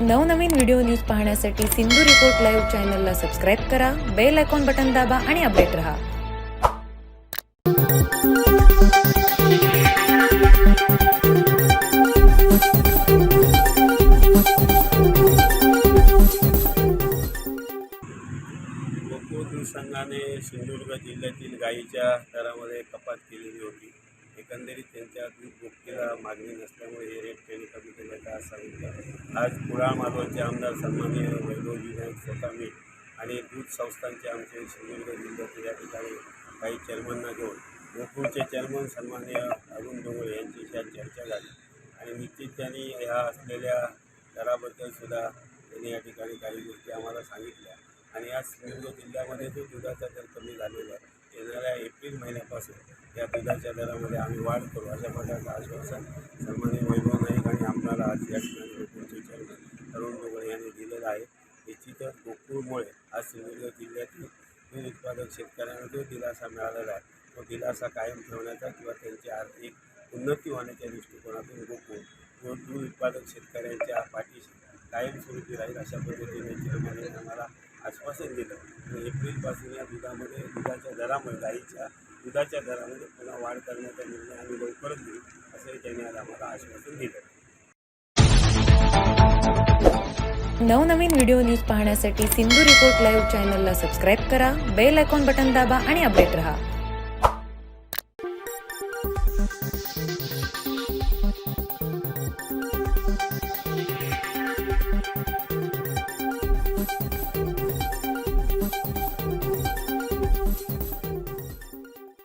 नवनवीन video news पाहण्यासाठी Sindhu report live चॅनलला सबस्क्राईब करा बेल आयकॉन बटन दाबा आणि अपडेट रहा. गोकुळ संघाने सिंधुदुर्ग जिल्ह्यातील गायीच्या दरामध्ये कपात केलेली होती. एकंदरीत त्यांच्या दूध भुकटीला मागणी नसल्यामुळे हे रेट त्यांनी कमी केल्याचं सांगितलं आज कुळा माधवचे आमदार सन्माननीय वैभव विनायक स्वतःमी आणि दूध संस्थांचे आमचे सिंधुदुर्ग जिल्ह्यातील या ठिकाणी काही चेअरमनना घेऊन गोकुळचे चेअरमन सन्माननीय अरुण डोंगळे यांच्याशी आज चर्चा झाली. आणि निश्चित त्यांनी ह्या असलेल्या दराबद्दल सुद्धा त्यांनी या ठिकाणी काही गोष्टी आम्हाला सांगितल्या. आणि आज सिंधुदुर्ग जिल्ह्यामध्ये जो दुधाचा दर कमी झालेला आहे. एप्रिल महिन्यापासून या दुधाच्या दरामध्ये आम्ही वाढ करू अशा प्रकारचं आश्वासन सन्माननीय वैभव नाईक आणि आम्हाला आज या ठिकाणी गोकुळचे चेअरमन अरुण यांनी दिलेलं आहे. निश्चितच गोकुळमुळे आज सिंधुदुर्ग जिल्ह्यातील दूध उत्पादक शेतकऱ्यांना जो दिलासा मिळालेला आहे तो दिलासा कायम ठेवण्याचा किंवा त्यांची आर्थिक उन्नती होण्याच्या दृष्टिकोनातून गोकुळ दूध उत्पादक शेतकऱ्यांच्या पाठीशी कायमस्वरूपी राहील अशा पद्धतीने चेअरमॅनने आम्हाला आश्वासन दिलं. आणि एप्रिलपासून या दुधामध्ये दुधाच्या दरामध्ये गाईच्या दुधाच्या दरामध्ये पुन्हा वाढ करण्याचा निर्णय आम्ही लवकरच घेऊ असंही त्यांनी आज आम्हाला आश्वासन दिलं. नवनवीन व्हिडिओ न्यूज पाहण्यासाठी सिंधू रिपोर्ट लाईव्ह चॅनलला सबस्क्राईब करा बेल आयकॉन बटन दाबा आणि अपडेट रहा.